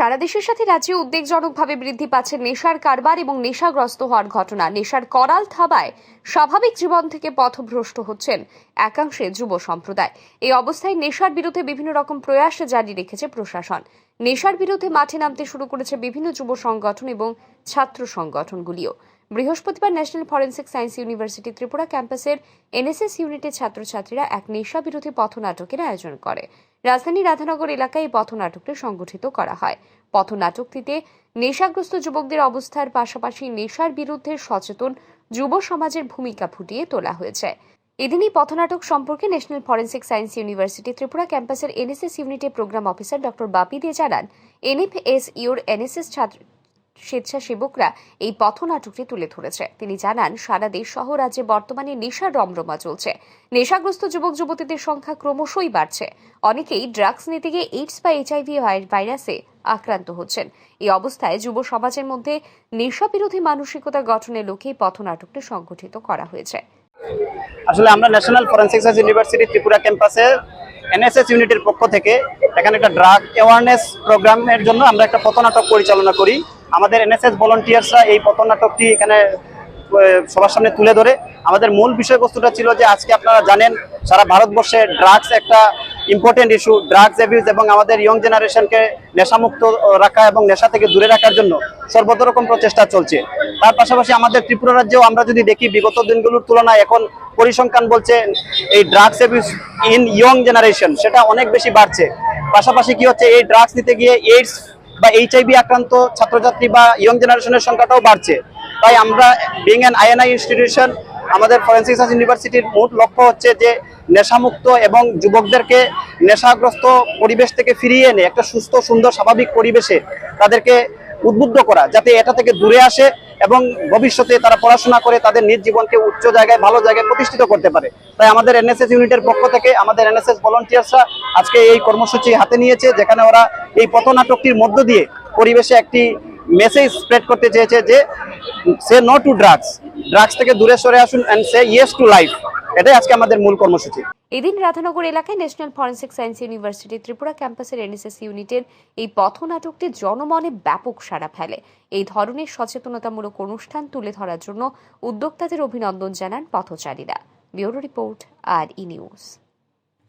সারা দেশের সাথে রাজ্যে উদ্বেগজনকভাবে বৃদ্ধি পাচ্ছে নেশার কারবার এবং নেশাগ্রস্ত হওয়ার ঘটনা। নেশার করাল থাবায় স্বাভাবিক জীবন থেকে পথভ্রষ্ট হচ্ছেন একাংশে যুব সম্প্রদায়। এই অবস্থায় নেশার বিরুদ্ধে বিভিন্ন রকম প্রয়াস জারি রেখেছে প্রশাসন। নেশার বিরুদ্ধে মাঠে নামতে শুরু করেছে বিভিন্ন যুব সংগঠন এবং ছাত্র সংগঠনগুলিও। বৃহস্পতিবার national forensic science university Tripura ক্যাম্পাসের এনএসএস ইউনিটের ছাত্রছাত্রীরা এক নেশা বিরোধী পথনাটকের আয়োজন করে। রাজধানী রাধানগর এলাকায় এই পথনাটকটি সংগঠিত করা হয়। পথনাটকটিতে নেশাগ্রস্ত যুবকদের অবস্থার পাশাপাশি নেশার বিরুদ্ধে সচেতন যুব সমাজের ভূমিকা ফুটিয়ে তোলা হয়েছে। এদিন এই পথনাটক সম্পর্কে national forensic science university Tripura ক্যাম্পাসের এনএসএস ইউনিটের programme officer doctor Bapi De জানান এনএফএস ইউর এনএসএস ছাত্র স্বেচ্ছাসেবকরা এই পথনাটকটি তুলে ধরেছে। তিনি জানান, সারা দেশ সহ রাজ্যে বর্তমানে নেশার রমরমা চলছে। নেশাগ্রস্ত যুবক যুবতীদের সংখ্যা ক্রমশই বাড়ছে। অনেকেই ড্রাগস নিতে গিয়ে এইডস বা এইচআইভি ভাইরাসে আক্রান্ত হচ্ছেন। এই অবস্থায় যুব সমাজের মধ্যে নেশা বিরোধী মানসিকতা গঠনের লক্ষ্যে পথনাটকটি সংগঠিত করা হয়েছে। আসলে আমরা national forensic science university Tripura ক্যাম্পাসে এনএসএস ইউনিটের পক্ষ থেকে এখানে একটা ড্রাগ অ্যাওয়ারনেস প্রোগ্রামের জন্য আমরা একটা পথনাটক পরিচালনা করি। আমাদের এনএসএস ভলান্টিয়ার্সরা এই পথনাটকটি এখানে সবার সামনে তুলে ধরে। আমাদের মূল বিষয়বস্তুটা ছিল যে আজকে আপনারা জানেন, সারা ভারতবর্ষে ড্রাগস একটা ইম্পর্টেন্ট ইস্যু ড্রাগস অ্যাবিউজ এবং আমাদের ইয়ং জেনারেশনকে নেশামুক্ত রাখা এবং নেশা থেকে দূরে রাখার জন্য সর্বত রকম প্রচেষ্টা চলছে। তার পাশাপাশি আমাদের ত্রিপুরা রাজ্যেও আমরা যদি দেখি, বিগত দিনগুলোর তুলনায় এখন পরিসংখ্যান বলছে এই drugs abuse in young generation সেটা অনেক বেশি বাড়ছে। পাশাপাশি কি হচ্ছে, এই ড্রাগস নিতে গিয়ে এইডস বা এইচআইভি আক্রান্ত ছাত্রছাত্রী বা ইয়ং জেনারেশনের সংখ্যাটাও বাড়ছে। তাই আমরা বিং অ্যান আইএনআই ইনস্টিটিউশন আমাদের ফরেন্সিক সায়েন্স ইউনিভার্সিটির মূল লক্ষ্য হচ্ছে যে নেশামুক্ত এবং যুবকদেরকে নেশাগ্রস্ত পরিবেশ থেকে ফিরিয়ে এনে একটা সুস্থ, সুন্দর, স্বাভাবিক পরিবেশে তাদেরকে উদ্বুদ্ধ করা, যাতে এটা থেকে দূরে আসে এবং ভবিষ্যতে তারা পড়াশোনা করে তাদের নিজ জীবনকে উচ্চ জায়গায়, ভালো জায়গায় প্রতিষ্ঠিত করতে পারে। তাই আমাদের এনএসএস ইউনিটের পক্ষ থেকে আমাদের এনএসএস ভলান্টিয়ার্সরা আজকে এই কর্মসূচি হাতে নিয়েছে, যেখানে ওরা এই পথনাটকটির মধ্য দিয়ে পরিবেশে একটি মেসেজ স্প্রেড করতে চেয়েছে যে say no to drugs drugs থেকে দূরে সরে আসুন and say yes to life এটাই আজকে আমাদের মূল কর্মসূচি। এদিন রাধানগর এলাকায় national forensic science university Tripura ক্যাম্পাসের এনএসএস ইউনিটের এই পথনাটকটি জনমনে ব্যাপক সাড়া ফেলে। এই ধরনের সচেতনতামূলক অনুষ্ঠান তুলে ধরার জন্য উদ্যোক্তাদের অভিনন্দন জানান পথচারীরা। ব্যুরো রিপোর্ট আর ই নিউজ